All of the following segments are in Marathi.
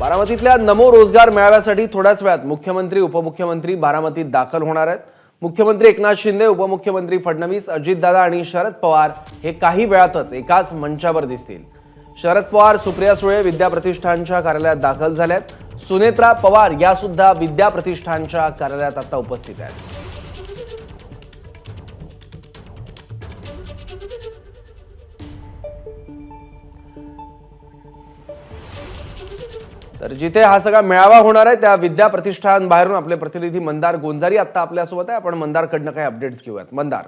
बारामतीतल्या नमो रोजगार मेळाव्यासाठी थोड्याच वेळात मुख्यमंत्री उपमुख्यमंत्री बारामतीत दाखल होणार आहेत. मुख्यमंत्री एकनाथ शिंदे उपमुख्यमंत्री फडणवीस अजितदादा आणि शरद पवार हे काही वेळातच एकाच मंचावर दिसतील. शरद पवार सुप्रिया सुळे विद्या प्रतिष्ठानच्या कार्यालयात दाखल झाल्यात. सुनेत्रा पवार या सुद्धा विद्या प्रतिष्ठानच्या कार्यालयात आता उपस्थित आहेत. तर जिथे हा सगळा मेळावा होणार आहे त्या विद्या प्रतिष्ठान बाहेरून आपले प्रतिनिधी मंदार गोंजारी आता आपल्यासोबत आहे. आपण मंदारकडनं काही अपडेट्स घेऊयात. मंदार.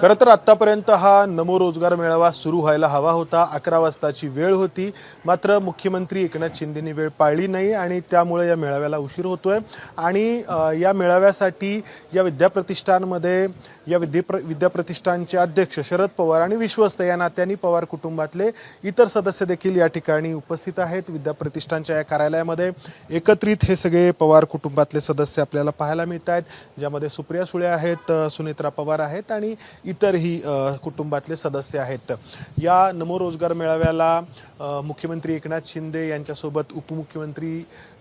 खरं तर आत्तापर्यंत हा नमो रोजगार मेळावा सुरू व्हायला हवा होता. अकरा वाजताची वेळ होती. मात्र मुख्यमंत्री एकनाथ शिंदेनी वेळ पाळली नाही आणि त्यामुळे या मेळाव्याला उशीर होतोय. आणि या मेळाव्यासाठी या विद्याप्रतिष्ठानमध्ये या विद्या प्र विद्याप्रतिष्ठानचे अध्यक्ष शरद पवार आणि विश्वस्त या नात्यांनी पवार कुटुंबातले इतर सदस्य देखील या ठिकाणी उपस्थित आहेत. विद्याप्रतिष्ठानच्या या कार्यालयामध्ये एकत्रित हे सगळे पवार कुटुंबातले सदस्य आपल्याला पाहायला मिळत आहेत ज्यामध्ये सुप्रिया सुळे आहेत सुनेत्रा पवार आहेत आणि इतरही कुटुंबातले सदस्य आहेत. या नमो रोजगार मेळाव्याला मुख्यमंत्री एकनाथ शिंदे यांच्यासोबत उपमुख्यमंत्री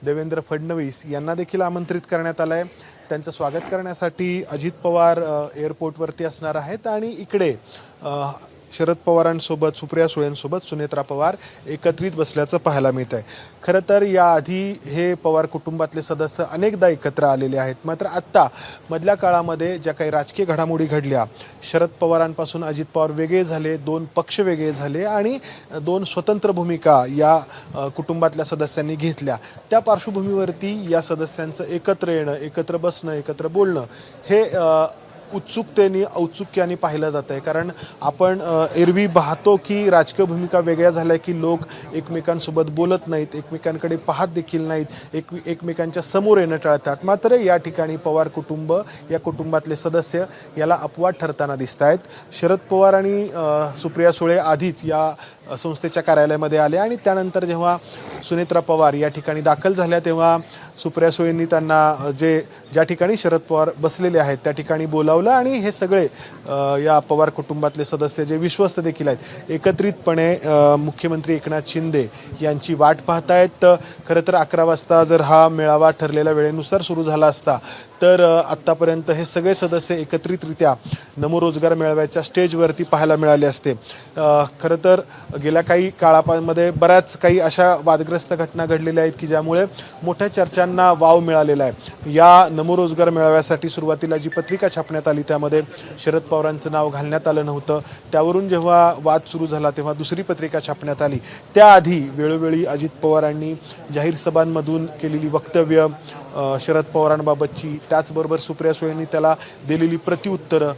देवेंद्र फडणवीस यांना देखील आमंत्रित करण्यात आलं आहे त्यांचं स्वागत करण्यासाठी अजित पवार एअरपोर्टवरती असणार आहेत आणि इकडे शरद पवारांसोबत सुप्रिया सुळेंसोबत सुनेत्रा पवार एकत्रित बसल्याचं पाहायला मिळत आहे खरं तर याआधी हे पवार कुटुंबातले सदस्य अनेकदा एकत्र आलेले आहेत. मात्र आत्ता मधल्या काळामध्ये ज्या काही राजकीय घडामोडी घडल्या शरद पवारांपासून अजित पवार वेगळे झाले दोन पक्ष वेगळे झाले आणि दोन स्वतंत्र भूमिका या कुटुंबातल्या सदस्यांनी घेतल्या. त्या पार्श्वभूमीवरती या सदस्यांचं एकत्र येणं एकत्र बसणं एकत्र बोलणं हे उत्सुकतेने औत्सुक्याने पाहिलं जात आहे कारण आपण एरवी पाहतो की राजकीय भूमिका वेगळ्या झाल्या की लोक एकमेकांसोबत बोलत नाहीत एकमेकांकडे पाहत देखील नाहीत एक एकमेकांच्या समोर येणं टाळतात. मात्र या ठिकाणी पवार कुटुंब या कुटुंबातले सदस्य याला अपवाद ठरताना दिसत आहेत शरद पवार आणि सुप्रिया सुळे आधीच या संस्थेच्या कार्यालयामध्ये आले आणि त्यानंतर जेव्हा सुनेत्रा पवार या ठिकाणी दाखल झाल्या तेव्हा सुप्रिया सुळेंनी त्यांना जे ज्या ठिकाणी शरद पवार बसलेले आहेत त्या ठिकाणी बोलावलं आणि हे सगळे या पवार कुटुंबातले सदस्य जे विश्वस्त देखील आहेत एकत्रितपणे मुख्यमंत्री एकनाथ शिंदे यांची वाट पाहतायत. तर खरं तर अकरा वाजता जर हा मेळावा ठरलेल्या वेळेनुसार सुरू झाला असता तर आत्तापर्यंत हे सगळे सदस्य एकत्रितरित्या नमोरोजगार मेळाव्याच्या स्टेजवरती पाहायला मिळाले असते. खरं तर गेल्या काही काळामध्ये बऱ्याच काही अशा वादग्रस्त घटना घडलेल्या आहेत की ज्यामुळे मोठ्या चर्चांना वाव मिळालेला आहे. या नमोरोजगार मेळाव्यासाठी सुरुवातीला जी पत्रिका छापण्यात आली त्यामध्ये शरद पवारांचं नाव घालण्यात आलं नव्हतं. त्यावरून जेव्हा वाद सुरू झाला तेव्हा दुसरी पत्रिका छापण्यात आली. त्याआधी वेळोवेळी अजित पवारांनी जाहीर सभांमधून केलेली वक्तव्य शरद पवारांबाबतची त्याचबरोबर सुप्रिया सुळेंनी त्याला दिलेली प्रत्युत्तरं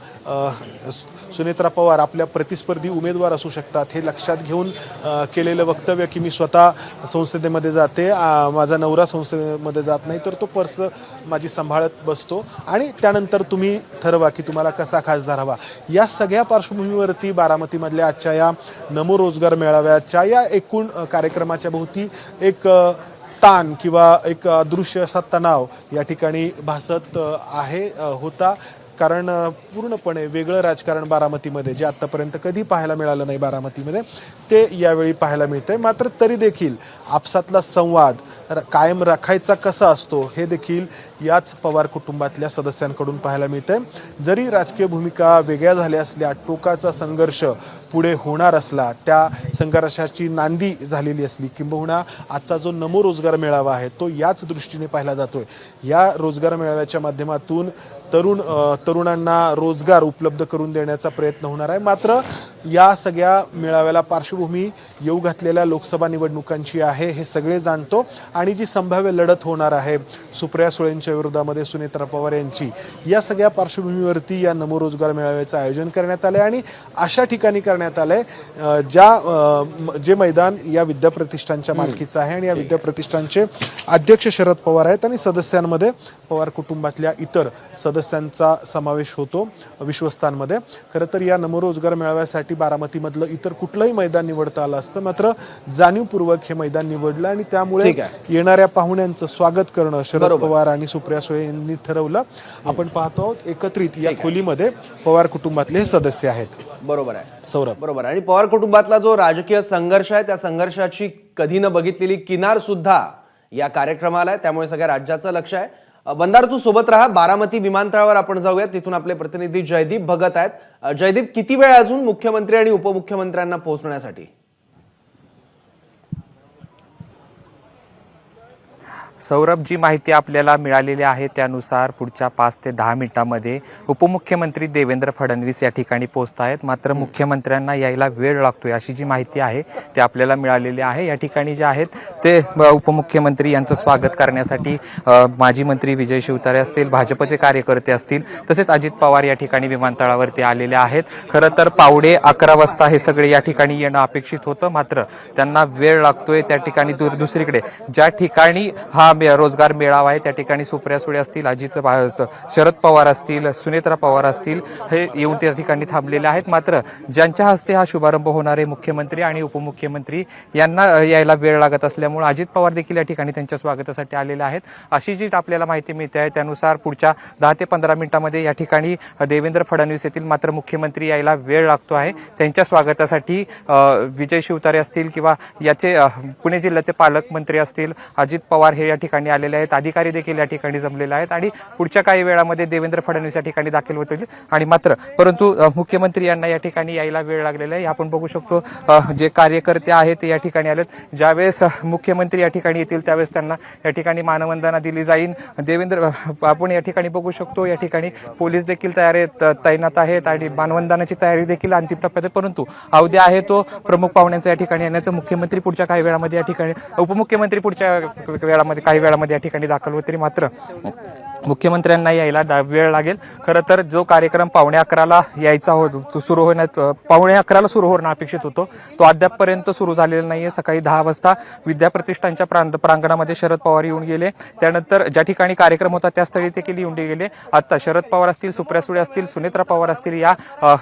सु- सुनेत्रा पवार आपल्या प्रतिस्पर्धी उमेदवार असू शकतात हे लक्षात घेऊन केलेलं वक्तव्य की मी स्वतः संसदेमध्ये जाते. माझा नवरा संसदेमध्ये जात नाही तर तो पर्स माझी सांभाळत बसतो. आणि त्यानंतर तुम्ही ठरवा की तुम्हाला कसा खासदार हवा. या सगळ्या पार्श्वभूमीवरती बारामतीमधल्या आजच्या या नमो रोजगार मेळाव्याच्या या एकूण कार्यक्रमाच्या भोवती एक ताण किंवा एक अदृश्य असा तणाव या ठिकाणी भासत आहे होता. कारण पूर्णपणे वेगळं राजकारण बारामतीमध्ये जे आत्तापर्यंत कधी पाहायला मिळालं नाही बारामतीमध्ये ते यावेळी पाहायला मिळतंय. मात्र तरी देखील आपसातला संवाद र- कायम राखायचा कसा असतो हे देखील याच पवार कुटुंबातल्या सदस्यांकडून पाहायला मिळतंय. जरी राजकीय भूमिका वेगळ्या झाल्या असल्या टोकाचा संघर्ष पुढे होणार असला त्या संघर्षाची नांदी झालेली असली किंबहुना आजचा जो नमो रोजगार मेळावा आहे तो याच दृष्टीने पाहिला जातोय. या रोजगार मेळाव्याच्या माध्यमातून तरुण तरुणांना रोजगार उपलब्ध करून देण्याचा प्रयत्न होणार आहे. मात्र या सगळ्या मेळाव्याला पार्श्वभूमी येऊ घातलेल्या लोकसभा निवडणुकांची आहे हे सगळे जाणतो. आणि जी संभाव्य लढत होणार आहे सुप्रिया सुळेंच्या विरोधामध्ये सुनेत्रा पवार यांची या सगळ्या पार्श्वभूमीवरती या नमो रोजगार मेळाव्याचं आयोजन करण्यात आलं आणि अशा ठिकाणी करण्यात आलंय. अ, ज्या जे मैदान या विद्या प्रतिष्ठानच्या मालकीचं आहे आणि या विद्या प्रतिष्ठानचे अध्यक्ष शरद पवार आहेत आणि सदस्यांमध्ये पवार कुटुंबातल्या इतर सदस्य सदस्यांचा समावेश होतो विश्वस्तांमध्ये खरं तर या नमरोजगार मेळाव्यासाठी बारामतीमधलं इतर कुठलंही मैदान निवडता आलं असतं मात्र जाणीवपूर्वक हे मैदान निवडलं आणि त्यामुळे. येणाऱ्या पाहुण्यांचं स्वागत करणं शरद. पवार आणि सुप्रिया सुळे यांनी ठरवलं. आपण पाहतो आहोत एकत्रित या खोलीमध्ये पवार कुटुंबातले हे सदस्य आहेत. बरोबर आहे. सौरभ. बरोबर आणि पवार कुटुंबातला जो राजकीय संघर्ष आहे त्या संघर्षाची कधी न बघितलेली किनार सुद्धा या कार्यक्रमाला आहे. त्यामुळे सगळ्या राज्याचं लक्ष आहे. बंदार तू सोबत राहा. बारामती विमानतळावर आपण जाऊया तिथून आपले प्रतिनिधी जयदीप भगत आहेत. जयदीप किती वेळ अजून मुख्यमंत्री आणि उपमुख्यमंत्र्यांना पोहोचण्यासाठी? सौरभ जी माहिती आपल्याला मिळालेली आहे. त्यानुसार पुढच्या पाच ते दहा मिनिटांमध्ये उपमुख्यमंत्री देवेंद्र फडणवीस या ठिकाणी पोहोचत आहेत मात्र मुख्यमंत्र्यांना यायला वेळ लागतोय अशी जी माहिती आहे ती आपल्याला मिळालेली आहे. या ठिकाणी जे आहेत ते उपमुख्यमंत्री यांचं स्वागत करण्यासाठी माजी मंत्री विजय शिवतारे असतील भाजपचे कार्यकर्ते असतील तसेच अजित पवार या ठिकाणी विमानतळावरती आलेले आहेत. खरं तर पावडे अकरा वाजता हे सगळे या ठिकाणी येणं अपेक्षित होतं. मात्र त्यांना वेळ लागतोय त्या ठिकाणी दु- दुसरीकडे ज्या ठिकाणी हा मे- रोजगार मेळावा आहे. त्या ठिकाणी सुप्रिया सुळे असतील अजित शरद पवार असतील सुनेत्रा पवार असतील हे येऊन त्या ठिकाणी थांबलेले आहेत. मात्र ज्यांच्या हस्ते हा शुभारंभ होणारे मुख्यमंत्री आणि उपमुख्यमंत्री यांना यायला वेळ लागत असल्यामुळे अजित पवार देखील या ठिकाणी त्यांच्या स्वागतासाठी आलेले आहेत. अशी जी आपल्याला माहिती मिळते आहे त्यानुसार पुढच्या दहा ते पंधरा मिनिटांमध्ये या ठिकाणी देवेंद्र फडणवीस येतील. मात्र मुख्यमंत्री यायला वेळ लागतो आहे. त्यांच्या स्वागतासाठी विजय शिवतारे असतील किंवा याचे पुणे जिल्ह्याचे पालकमंत्री असतील अजित पवार हे या ठिकाणी आलेले आहेत. अधिकारी देखील या ठिकाणी जमलेले आहेत. आणि पुढच्या काही वेळामध्ये देवेंद्र फडणवीस या ठिकाणी दाखल होतील. आणि मात्र परंतु मुख्यमंत्री यांना या ठिकाणी यायला वेळ लागलेला आहे. आपण बघू शकतो जे कार्यकर्ते आहेत ते या ठिकाणी आलेत. ज्यावेळेस मुख्यमंत्री या ठिकाणी येतील त्यावेळेस त्यांना या ठिकाणी मानवंदना दिली जाईल. देवेंद्र आपण या ठिकाणी बघू शकतो या ठिकाणी पोलीस देखील तयार आहेत तैनात आहेत आणि मानवंदनाची तयारी देखील अंतिम टप्प्यात आहे. परंतु अवध्या आहे तो प्रमुख पाहुण्यांचा या ठिकाणी येण्याचं. मुख्यमंत्री पुढच्या काही वेळामध्ये या ठिकाणी उपमुख्यमंत्री पुढच्या वेळामध्ये काही वेळामध्ये या ठिकाणी दाखल होतील मात्र मुख्यमंत्र्यांना यायला दा- वेळ लागेल. खरं तर जो कार्यक्रम पावणे अकराला यायचा हो तो सुरू होण्यात पावणे अकराला सुरू होणं अपेक्षित होतो. तो अद्यापपर्यंत सुरू झालेला नाही आहे सकाळी दहा वाजता विद्याप्रतिष्ठानच्या प्रांत प्रांगणामध्ये शरद पवार येऊन गेले. त्यानंतर ज्या ठिकाणी कार्यक्रम होता त्या स्थळी देखील येऊन गेले. आत्ता शरद पवार असतील सुप्रिया सुळे असतील सुनेत्रा पवार असतील या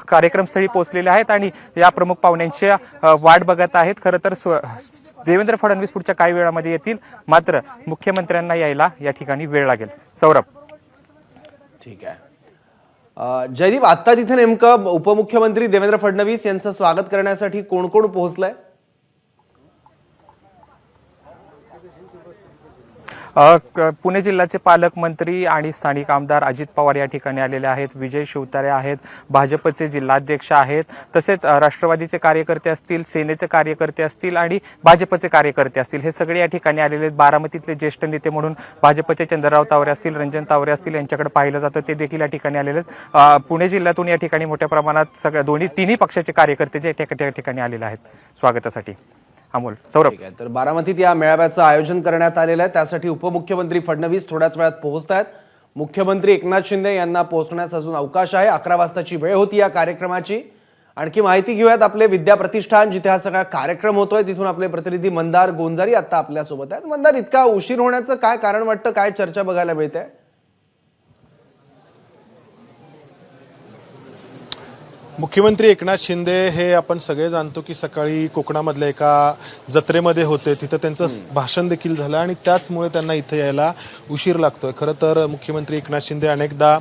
कार्यक्रमस्थळी पोहोचलेले आहेत आणि या प्रमुख पाहुण्यांच्या वाट बघत आहेत. खरं तर स्व- देवेंद्र फडणवीस पुढच्या काही वेळामध्ये येतील. मात्र मुख्यमंत्र्यांना यायला या ठिकाणी वेळ लागेल. सौरभ. ठीक आहे. जयदीप आत्ता तिथे नेमकं उपमुख्यमंत्री देवेंद्र फडणवीस यांचं स्वागत करण्यासाठी कोण कोण पोहोचलंय अ, क- पुणे जिल्ह्याचे पालकमंत्री आणि स्थानिक आमदार अजित पवार या ठिकाणी आलेले आहेत. विजय शिवतारे आहेत. भाजपचे जिल्हाध्यक्ष आहेत. तसेच राष्ट्रवादीचे कार्यकर्ते असतील सेनेचे कार्यकर्ते असतील आणि भाजपचे कार्यकर्ते असतील. हे सगळे या ठिकाणी आलेले आहेत. बारामतीतले ज्येष्ठ नेते म्हणून भाजपचे चंद्रराव तावरे असतील रंजन तावरे असतील यांच्याकडे पाहिलं जातं. ते देखील या ठिकाणी आलेले आहेत. पुणे जिल्ह्यातून या ठिकाणी मोठ्या प्रमाणात सगळ्या दोन्ही तिन्ही पक्षाचे कार्यकर्ते जे ठिकाणी आलेले आहेत. स्वागतासाठी. अमोल सौरभ. ठीक आहे तर बारामतीत या मेळाव्याचं आयोजन करण्यात आलेलं आहे. त्यासाठी उपमुख्यमंत्री फडणवीस थोड्याच वेळात पोहोचत आहेत. मुख्यमंत्री एकनाथ शिंदे यांना पोहोचण्यास अजून अवकाश आहे. अकरा वाजताची वेळ होती या कार्यक्रमाची. आणखी माहिती घेऊयात आपले विद्या प्रतिष्ठान जिथे हा सगळा कार्यक्रम होतोय. तिथून आपले प्रतिनिधी मंदार गोंजारी आता आपल्यासोबत आहेत. मंदार इतका उशीर होण्याचं काय कारण वाटतं? काय चर्चा बघायला मिळते? मुख्यमंत्री एकनाथ शिंदे हे आपण सगळे जाणतो की सकाळी कोकणामधल्या एका जत्रेमध्ये होते. तिथं त्यांचं भाषण देखील झालं आणि त्याचमुळे त्यांना इथं यायला उशीर लागतोय. खरं तर मुख्यमंत्री एकनाथ शिंदे अनेकदा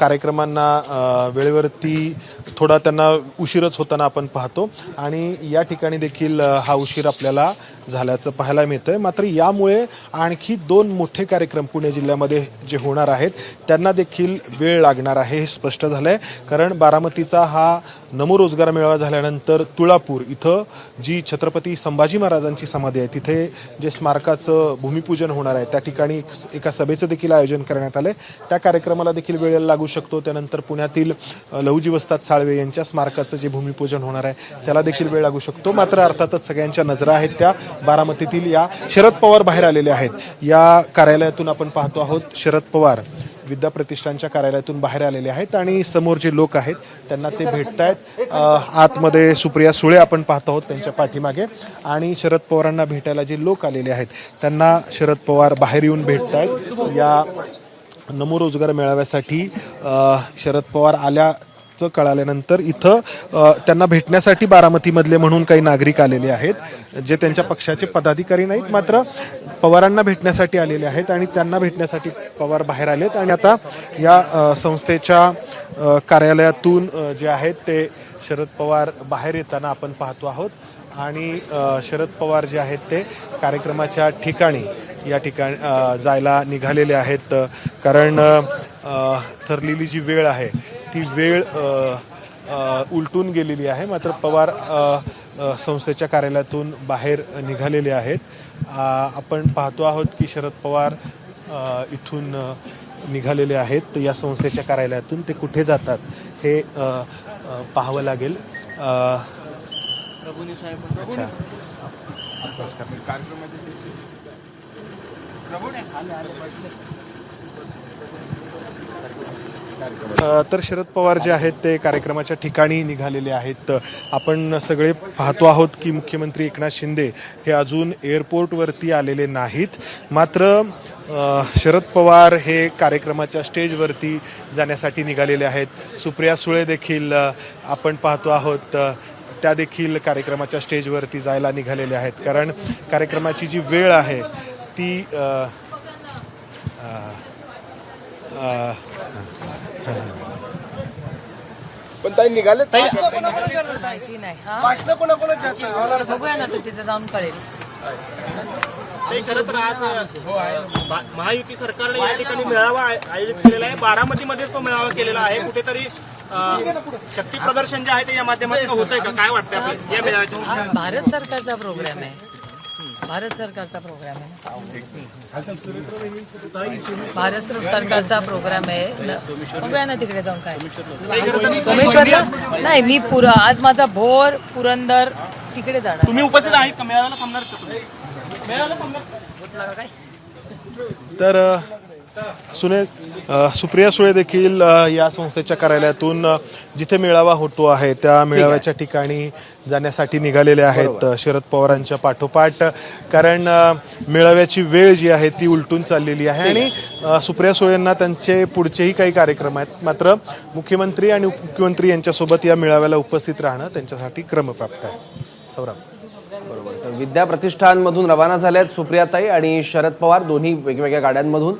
कार्यक्रमांना वेळेवरती थोडा त्यांना उशीरच होताना आपण पाहतो. आणि या ठिकाणी देखील हा उशीर आपल्याला झाल्याचं पाहायला मिळतंय. मात्र यामुळे आणखी दोन मोठे कार्यक्रम पुणे जिल्ह्यामध्ये जे होणार आहेत त्यांना देखील वेळ लागणार आहे हे स्पष्ट झालंय. कारण बारामतीचा हा नमो रोजगार मेळावा झाल्यानंतर तुळापूर इथं जी छत्रपती संभाजी महाराजांची समाधी आहे तिथे जे स्मारकाचं भूमिपूजन होणार आहे त्या ठिकाणी एका सभेचं देखील आयोजन करण्यात आलंय. त्या कार्यक्रमाला देखील वेळ लागू शकतो. त्यानंतर पुण्यातील अ, लहुजी वस्ताद साळवे यांच्या स्मारकाचं जे भूमिपूजन होणार आहे त्याला देखील वेळ लागू शकतो. मात्र अर्थातच सगळ्यांच्या नजरा आहेत त्या. बारामतीतील या शरद पवार बाहेर आलेले आहेत. या कार्यालयातून आपण पाहतो आहोत शरद पवार विद्या प्रतिष्ठानच्या कार्यालयातून बाहेर आलेले आहेत आणि समोर जे लोक आहेत त्यांना ते भेटत आहेत आतमध्ये सुप्रिया सुळे आपण पाहतो आहोत त्यांच्या पाठीमागे. आणि शरद पवारांना भेटायला जे लोक आलेले आहेत त्यांना शरद पवार बाहेर येऊन भेटत आहेत या नमो रोजगार मेळाव्यासाठी शरद पवार आल्याचं कळाल्यानंतर इथं त्यांना भेटण्यासाठी बारामतीमधले म्हणून काही नागरिक आलेले आहेत जे त्यांच्या पक्षाचे पदाधिकारी नाहीत मात्र पवारांना भेटण्यासाठी आलेले आहेत आणि त्यांना भेटण्यासाठी पवार बाहेर आलेत. आणि आता या संस्थेच्या कार्यालयातून जे आहेत ते शरद पवार बाहेर येताना आपण पाहतो आहोत. आणि शरद पवार जे आहेत ते कार्यक्रमाच्या ठिकाणी या ठिकाणी जायला निघालेले आहेत. कारण ठरलेली जी वेळ आहे ती वेळ उलटून गेलेली आहे. मात्र पवार संस्थेच्या कार्यालयातून बाहेर निघालेले आहेत. आपण पाहतो आहोत की शरद पवार इथून निघालेले आहेत. या संस्थेच्या कार्यालयातून ते कुठे जातात हे पाहावं लागेल. अ, अच्छा. अ, तर शरद पवार जे आहेत ते कार्यक्रमाच्या ठिकाणी निघालेले आहेत. आपण सगळे पाहतो आहोत की मुख्यमंत्री एकनाथ शिंदे हे अजून एअरपोर्टवरती आलेले नाहीत. मात्र शरद पवार हे कार्यक्रमाच्या स्टेजवरती जाण्यासाठी निघालेले आहेत. सुप्रिया सुळे देखील आपण पाहतो आहोत त्या देखील कार्यक्रमाच्या स्टेजवरती जायला निघालेले आहेत. कारण कार्यक्रमाची जी वेळ आहे ती पण ताई निघाले माहिती नाही हा? बघूया ना तर तिथे जाऊन कळेल. ते खरं तर आज भा- महायुती सरकारने या ठिकाणी मेळावा आय- आयोजित केलेला आहे. बारामतीमध्येच तो मेळावा केलेला आहे. कुठेतरी अं, शक्ती प्रदर्शन जे आहे ते या माध्यमातून होत आहे का? काय वाटतंय आपल्याला? या मेळाव्याच्या हा भारत सरकारचा प्रोग्राम आहे. भारत सरकारचा प्रोग्राम आहे. भारत सरकारचा प्रोग्राम आहे. न- बघूया ना तिकडे जाऊन काय. सोमेश्वरला? नाही मी पुर आज माझा भोर पुरंदर तिकडे जाणार. तुम्ही उपस्थित आहेत का? मेळाव्याला थांबणार का तुम्ही? तर सुने सुप्रिया सुळे देखील या संस्थेच्या कार्यालयातून जिथे मेळावा होतो आहे त्या मेळाव्याच्या ठिकाणी जाण्यासाठी निघालेले आहेत शरद पवारांच्या पाठोपाठ. कारण मेळाव्याची वेळ जी आहे ती उलटून चाललेली आहे. आणि सुप्रिया सुळेंना त्यांचे पुढचेही काही कार्यक्रम आहेत. मात्र मुख्यमंत्री आणि उपमुख्यमंत्री यांच्यासोबत या मेळाव्याला उपस्थित राहणं त्यांच्यासाठी क्रमप्राप्त आहे. सौरभ. बरोबर रवाना विद्या प्रतिष्ठानमधून रवाना सुप्रियाताई आणि शरद पवार दोन्ही वेगवेगळ्या गाड्यांमधून.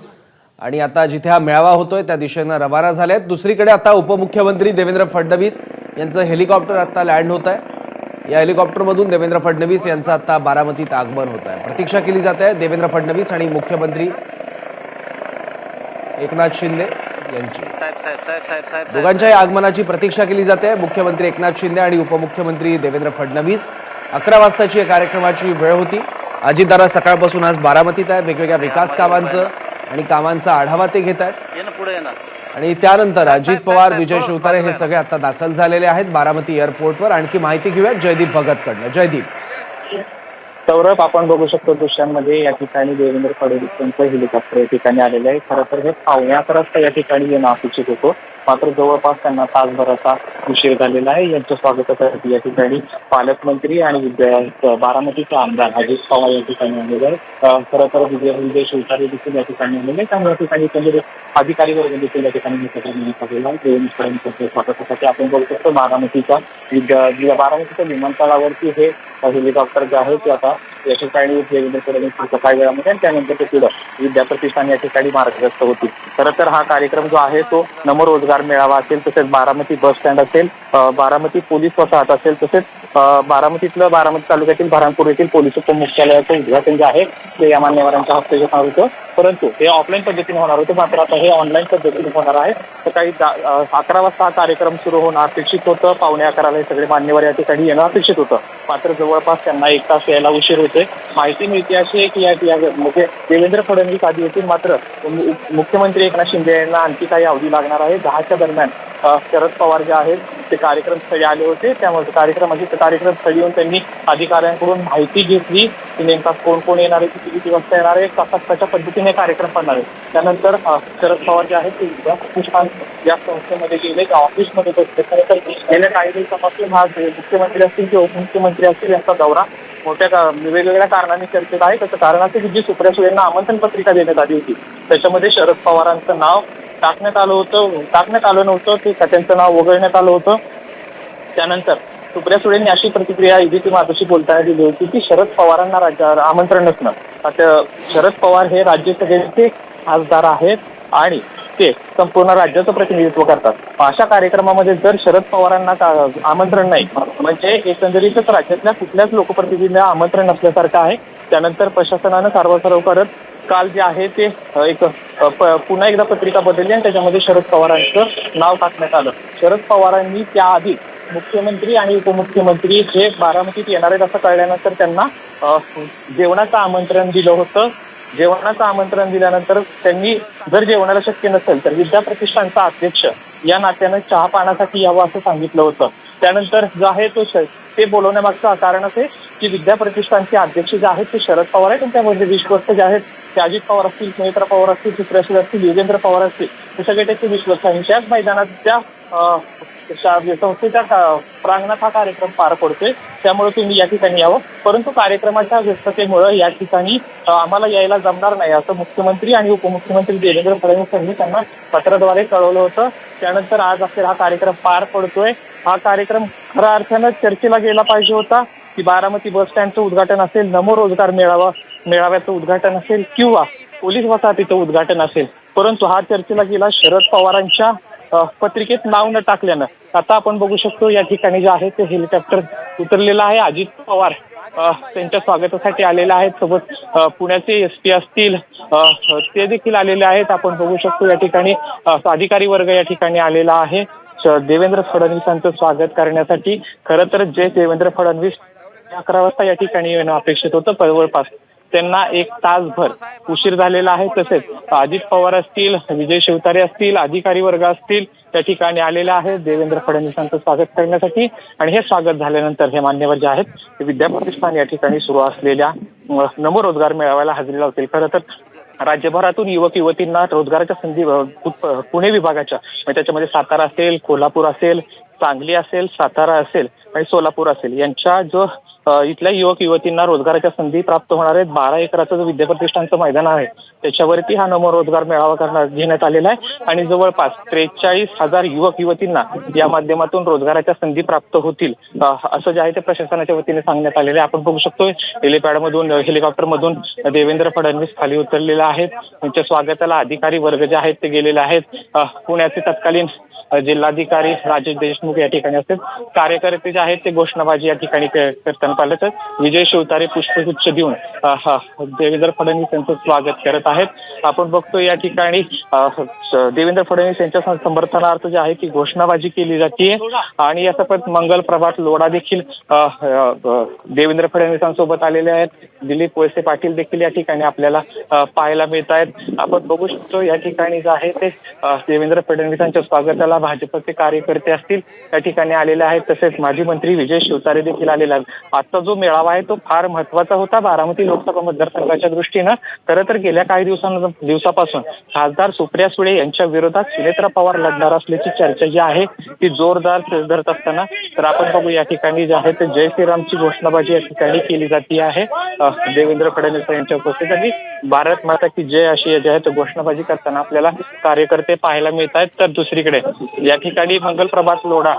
आणि आता जिथे हा मेळावा होतोय त्या दिशेनं रवाना झाल्यात. दुसरीकडे आता उपमुख्यमंत्री देवेंद्र फडणवीस यांचं हेलिकॉप्टर आता लँड होत आहे या हेलिकॉप्टरमधून देवेंद्र फडणवीस यांचं आता बारामतीत आगमन होत आहे प्रतीक्षा केली जात आहे देवेंद्र फडणवीस आणि मुख्यमंत्री एकनाथ शिंदे यांची. दोघांच्या आगमनाची प्रतीक्षा केली जाते. मुख्यमंत्री एकनाथ शिंदे आणि उपमुख्यमंत्री देवेंद्र फडणवीस. अकरा वाजताची या कार्यक्रमाची वेळ होती. अजितदादा सकाळपासून आज बारामतीत आहे वेगवेगळ्या विकास कामांचं आणि कामांचा आढावा ते घेत आहेत. आणि त्यानंतर अजित पवार विजय शिवतारे हे सगळे आता दाखल झालेले आहेत बारामती एअरपोर्टवर. आणखी माहिती घेऊयात जयदीप भगतकडनं. जयदीप. सौरभ आपण बघू शकतो दृश्यांमध्ये या ठिकाणी देवेंद्र फडणवीस यांचं हेलिकॉप्टर या ठिकाणी आलेलं आहे. खरं तर हे पावणे अकरा वाजता या ठिकाणी येणं अपेक्षित होतं. मात्र जवळपास त्यांना तासभराचा उशीर झालेला आहे. यांच्या स्वागतासाठी या ठिकाणी पालकमंत्री आणि विद्या बारामतीचे आमदार अजित पवार या ठिकाणी आलेले आहेत. खरं तर विजय विजय शिवतारे देखील या ठिकाणी आलेले त्यामुळे या ठिकाणी त्यांचे अधिकारी वर्ग देखील या ठिकाणी मोठ्या आहे देवेंद्र स्वागतासाठी आपण बघू शकतो बारामतीच्या विद्या बारामतीच्या विमानतळावरती हे हेलिकॉप्टर जे आहे ते आता या ठिकाणी काही वेळामध्ये त्यानंतर ते पुढं विद्या प्रतिष्ठान या ठिकाणी मार्गदर्शक होतील. खरं तर हा कार्यक्रम जो आहे तो नमरोजगार मेळावा असेल तसेच बारामती बस स्टँड असेल बारामती पोलीस वसाहत असेल तसेच बारामतीतलं बारामती तालुक्यातील भारामपूर येथील पोलीस उपमुख्यालयाचं उद्घाटन जे आहे ते या मान्यवरांच्या हस्ते होणार होतं. परंतु हे ऑफलाईन पद्धतीने होणार होतं मात्र आता हे ऑनलाईन पद्धतीने होणार आहे. सकाळी अकरा वाजता हा कार्यक्रम सुरू होणं अपेक्षित होतं. पावणे अकराला हे सगळे मान्यवर या ठिकाणी येणं अपेक्षित होतं. मात्र जवळपास त्यांना एक तास यायला उशीर होतोय माहिती मिळते अशी एक की या म्हणजे देवेंद्र फडणवीस आधी होतील मात्र मुख्यमंत्री एकनाथ शिंदे यांना आणखी काही अवधी लागणार आहे. दहाच्या दरम्यान शरद पवार जे आहेत ते कार्यक्रम स्थळी आले होते. त्यामुळे कार्यक्रमाची कार्यक्रम स्थळी येऊन त्यांनी अधिकाऱ्यांकडून माहिती घेतली की नेमका कोण कोण येणार आहे किती किती वाजता येणार आहे कसा कशा पद्धतीने कार्यक्रम करणार आहे. त्यानंतर शरद पवार जे आहेत ते विद्या या संस्थेमध्ये गेले त्या ऑफिसमध्ये बसले. खरं तर गेल्या काही दिवसापासून हा मुख्यमंत्री असतील किंवा उपमुख्यमंत्री असतील यांचा दौरा मोठ्या का- म्हणजे वेगवेगळ्या कारणाने चर्चेत आहे. त्याचं कारण असं की जी सुप्रिया सुळेंना आमंत्रण पत्रिका देण्यात आली होती त्याच्यामध्ये शरद पवारांचं नाव टाकण्यात आलं होतं टाकण्यात आलं नव्हतं ते त्यांचं नाव वगळण्यात आलं होतं. त्यानंतर सुप्रिया सुळेंनी अशी प्रतिक्रिया एबीपी माधोशी बोलताना दिली होती की शरद पवारांना राज्य आमंत्रण नसणं आता शरद पवार हे राज्यसभेचे खासदार आहेत आणि ते संपूर्ण राज्याचं प्रतिनिधित्व करतात. अशा कार्यक्रमामध्ये जर शरद पवारांना आमंत्रण नाही म्हणजे एकंदरीतच राज्यातल्या कुठल्याच लोकप्रतिनिधींना आमंत्रण नसल्यासारखं आहे. त्यानंतर प्रशासनानं सार्वसार्व करत काल जे आहे ते एक पुन्हा एकदा पत्रिका बदलली आणि त्याच्यामध्ये शरद पवारांचं नाव टाकण्यात आलं. शरद पवारांनी त्याआधी मुख्यमंत्री आणि उपमुख्यमंत्री हे बारामतीत येणार आहेत असं कळल्यानंतर त्यांना जेवणाचं आमंत्रण दिलं होतं. जेवणाचं आमंत्रण दिल्यानंतर त्यांनी जर जेवणाला शक्य नसेल तर विद्या प्रतिष्ठानचा अध्यक्ष या नात्यानं चहा पाण्यासाठी यावं असं सांगितलं होतं. त्यानंतर जो आहे तो ते बोलवण्यामागचं कारण असे की विद्या प्रतिष्ठानचे अध्यक्ष जे आहेत ते शरद पवार आहेत आणि त्यामध्ये विश्वस्त जे आहेत ते अजित पवार असतील सुमित्रा पवार असतील सुप्रिया असतील योगेंद्र पवार असतील हे सगळे त्याचे विश्वस्त आणि त्याच मैदानात त्या संस्थेच्या प्रांगणात हा कार्यक्रम पार पडतोय. त्यामुळे तुम्ही या ठिकाणी यावं. परंतु कार्यक्रमाच्या व्यस्ततेमुळे या ठिकाणी आम्हाला यायला जमणार नाही असं मुख्यमंत्री आणि उपमुख्यमंत्री देवेंद्र फडणवीस यांनी त्यांना पत्राद्वारे कळवलं होतं. त्यानंतर आज अखेर हा कार्यक्रम पार पडतोय. हा कार्यक्रम खऱ्या अर्थानं चर्चेला गेला पाहिजे होता की बारामती बस स्टँडचं उद्घाटन असेल नमो रोजगार मेळावा मेळाव्याचं उद्घाटन असेल किंवा पोलीस वसाहतीचं उद्घाटन असेल. परंतु हा चर्चेला गेला शरद पवारांच्या पत्रिकेत नाव न टाकल्यानं. आता आपण बघू शकतो या ठिकाणी जे आहे ते हेलिकॉप्टर उतरलेलं आहे. अजित पवार त्यांच्या स्वागतासाठी आलेले आहेत. सोबत पुण्याचे एस पी असतील ते देखील आलेले आहेत. आपण बघू शकतो या ठिकाणी अधिकारी वर्ग या ठिकाणी आलेला आहे. देवेंद्र फडणवीसांचं स्वागत करण्यासाठी खरं तर जे देवेंद्र फडणवीस अकरा वाजता या ठिकाणी येणं अपेक्षित होतं. जवळपास त्यांना एक तासभर उशीर झालेला आहे. तसेच अजित पवार असतील विजय शिवतारे असतील अधिकारी वर्ग असतील त्या ठिकाणी आलेले आहेत. देवेंद्र फडणवीसांचं स्वागत करण्यासाठी आणि हे स्वागत झाल्यानंतर हे मान्यवर जे आहेत ते विद्याप्रतिष्ठान या ठिकाणी सुरू असलेल्या नवरोजगार नमो रोजगार मेळाव्याला हजेरी लावतील. खरं तर राज्यभरातून युवक युवतींना रोजगाराच्या संधी पुणे विभागाच्या म्हणजे त्याच्यामध्ये सातारा असेल कोल्हापूर असेल सांगली असेल सातारा असेल आणि सोलापूर असेल यांच्या जो इथल्या युवक युवतींना रोजगाराच्या संधी प्राप्त होणार आहेत. बारा एकराचं जो विद्याप्रतिष्ठानचं मैदान आहे त्याच्यावरती हा नमो रोजगार मेळावा करण्यात घेण्यात आलेला आहे. आणि जवळपास त्रेचाळीस हजार युवक युवतींना या माध्यमातून रोजगाराच्या संधी प्राप्त होतील. असं जे आहे ते प्रशासनाच्या वतीने सांगण्यात आलेलं आहे. आपण बघू शकतो हेलिपॅडमधून हेलिकॉप्टरमधून देवेंद्र फडणवीस खाली उतरलेले आहेत. त्यांच्या स्वागताला अधिकारी वर्ग जे आहेत ते गेलेले आहेत. पुण्याचे तत्कालीन जिल्हाधिकारी राजेश देशमुख या ठिकाणी असतील. कार्यकर्ते जे आहेत ते घोषणाबाजी या ठिकाणी करताना पाहिलं तर विजय शिवतारे पुष्पगुच्छ देऊन हा, देवेंद्र फडणवीस यांचं स्वागत करत आहेत. आपण बघतो या ठिकाणी देवेंद्र फडणवीस यांच्या समर्थनार्थ जे आहे ती घोषणाबाजी केली जाते आणि यासोबत मंगल प्रभात लोढा देखील देवेंद्र फडणवीसांसोबत आलेले आहेत. दिलीप वळसे पाटील देखील या ठिकाणी आपल्याला पाहायला मिळत आहेत आपण बघू शकतो या ठिकाणी जे आहे ते देवेंद्र फडणवीसांच्या स्वागताला भाजपचे कार्यकर्ते असतील त्या ठिकाणी आलेले आहेत. तसेच माजी मंत्री विजय शिवतारे देखील आलेले आहेत. आजचा जो मेळावा आहे तो फार महत्त्वाचा होता. बारामती लोकसभा मतदारसंघाच्या दृष्टीनं खरं तर गेल्या काही दिवसां दिवसापासून खासदार सुप्रिया सुळे यांच्या विरोधात सुनेत्रा पवार लढणार असल्याची चर्चा जी आहे ती जोरदार धरत असताना तर आपण बघू या ठिकाणी जे आहे ते जय श्रीरामची घोषणाबाजी या ठिकाणी केली जाते आहे. देवेंद्र फडणवीस यांच्या उपस्थितीत भारत माता की जय अशी जे आहे ते घोषणाबाजी करताना आपल्याला कार्यकर्ते पाहायला मिळत आहेत. तर दुसरीकडे या ठिकाणी मंगल प्रभात लोढा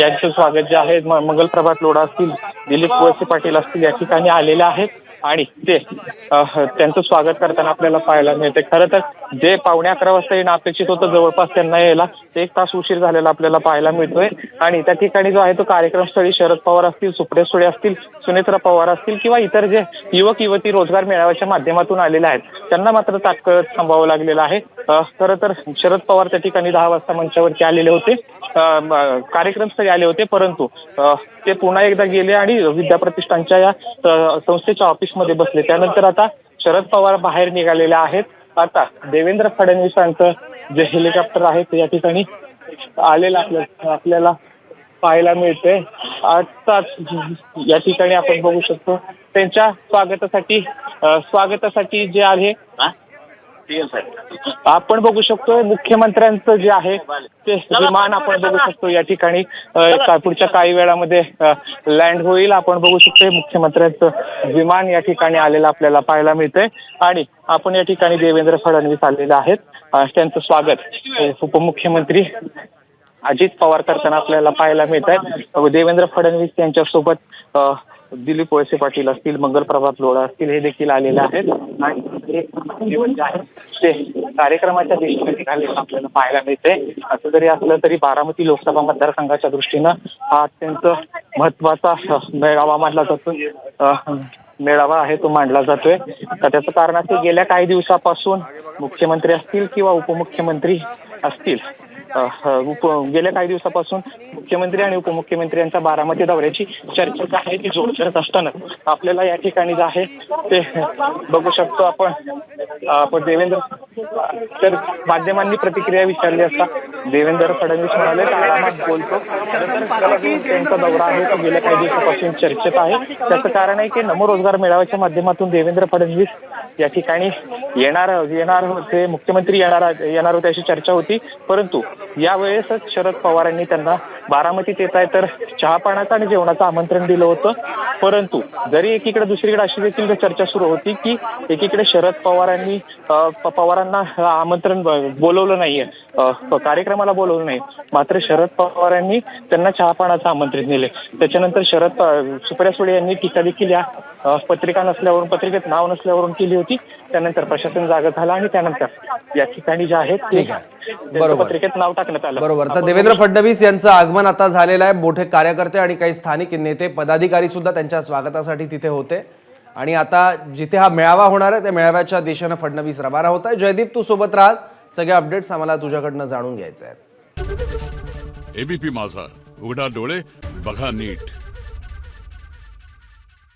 यांचं स्वागत जे आहे मंगलप्रभात मंगल प्रभात लोढा असतील दिलीप वळसे पाटील असतील या ठिकाणी आलेले आहेत. आणि ते त्यांचं स्वागत करताना आपल्याला पाहायला मिळते. खरं तर जे पावणे अकरा वाजता येणं अपेक्षित होतं जवळपास त्यांना यायला एक तास उशीर झालेला आपल्याला पाहायला मिळतोय. आणि त्या ठिकाणी जो आहे तो कार्यक्रमस्थळी शरद पवार असतील सुप्रिया सुळे असतील सुनेत्रा पवार असतील किंवा इतर जे युवक युवती रोजगार मेळाव्याच्या माध्यमातून आलेले आहेत त्यांना मात्र तात्काळ थांबावं लागलेलं आहे. खरं तर शरद पवार त्या ठिकाणी दहा वाजता मंचावरती आलेले होते. कार्यक्रमस्थळी आले होते परंतु ते पुन्हा एकदा गेले आणि विद्या प्रतिष्ठानच्या या संस्थेच्या ऑफिसमध्ये बसले. त्यानंतर आता शरद पवार बाहेर निघालेले आहेत. आता देवेंद्र फडणवीसांचं जे हेलिकॉप्टर आहे ते या ठिकाणी आलेलं आपल्या आपल्याला पाहायला मिळते आता या ठिकाणी आपण बघू शकतो. त्यांच्या स्वागतासाठी स्वागतासाठी जे आहे आपण बघू शकतो मुख्यमंत्र्यांचं जे आहे ते विमान आपण बघू शकतो या ठिकाणी. पुढच्या काही वेळामध्ये लँड होईल. आपण बघू शकतो मुख्यमंत्र्यांचं विमान या ठिकाणी आलेलं आपल्याला पाहायला मिळतंय. आणि आपण या ठिकाणी देवेंद्र फडणवीस आलेले आहेत. त्यांचं स्वागत. उपमुख्यमंत्री अजित पवार करताना आपल्याला पाहायला मिळत आहेत देवेंद्र फडणवीस यांच्यासोबत दिलीप वळसे पाटील असतील मंगल प्रभात लोढा असतील हे देखील आलेले आहेत. आणि जे आहे ते कार्यक्रमाच्या दिशेने निघालेलं आपल्याला पाहायला मिळते. असं जरी असलं तरी बारामती लोकसभा मतदारसंघाच्या दृष्टीनं हा अत्यंत महत्त्वाचा मेळावा मानला जातो मेळावा आहे तो मांडला जातोय. तर त्याचं कारण असं गेल्या काही दिवसापासून मुख्यमंत्री असतील किंवा उपमुख्यमंत्री असतील गेल्या काही दिवसापासून मुख्यमंत्री आणि उपमुख्यमंत्री यांच्या बारामती दौऱ्याची चर्चा जी आहे ती जोर करत असताना आपल्याला या ठिकाणी जे आहे ते बघू शकतो आपण. आपण देवेंद्र तर माध्यमांनी प्रतिक्रिया विचारली असता देवेंद्र फडणवीस म्हणाले आरामात बोलतो. त्यांचा दौरा आहे तो गेल्या काही दिवसापासून चर्चेत आहे. त्याचं कारण आहे की नमो रोजगार मेळाव्याच्या माध्यमातून देवेंद्र फडणवीस या ठिकाणी येणार येणार होते. मुख्यमंत्री येणार येणार होते अशी चर्चा होती. परंतु यावेळेसच शरद पवारांनी त्यांना बारामतीत येत आहे तर चहा आणि जेवणाचं आमंत्रण दिलं होतं. परंतु जरी एकीकडे दुसरीकडे अशी देखील चर्चा सुरू होती की एकीकडे शरद पवारांनी पवारांना आमंत्रण बोलवलं नाहीये कार्यक्रमाला बोलवलं नाही. मात्र शरद पवारांनी त्यांना चहा आमंत्रण दिले. त्याच्यानंतर शरद सुप्रिया सुळे यांनी टीका देखील या पत्रिका नसल्यावरून पत्रिकेत नाव नसल्यावरून केली होती. त्यानंतर प्रशासन जागा झालं आणि त्यानंतर या ठिकाणी जे आहेत ते. पत्रिकेत नाव टाकण्यात आलं. बरोबर. तर देवेंद्र फडणवीस यांचं आगमन आता झालेलं आहे. मोठे कार्यकर्ते आणि काही स्थानिक नेते पदाधिकारी सुद्धा त्यांच्या स्वागतासाठी तिथे होते. आणि आता जिथे हा मेळावा होणार आहे त्या मेळाव्याच्या दिशेनं फडणवीस रवाना होत आहे. जयदीप तू सोबत राहास. सगळे अपडेट्स आम्हाला तुझ्याकडनं जाणून घ्यायचे आहेत. एबीपी माझा. उघडा डोळे बघा नीट.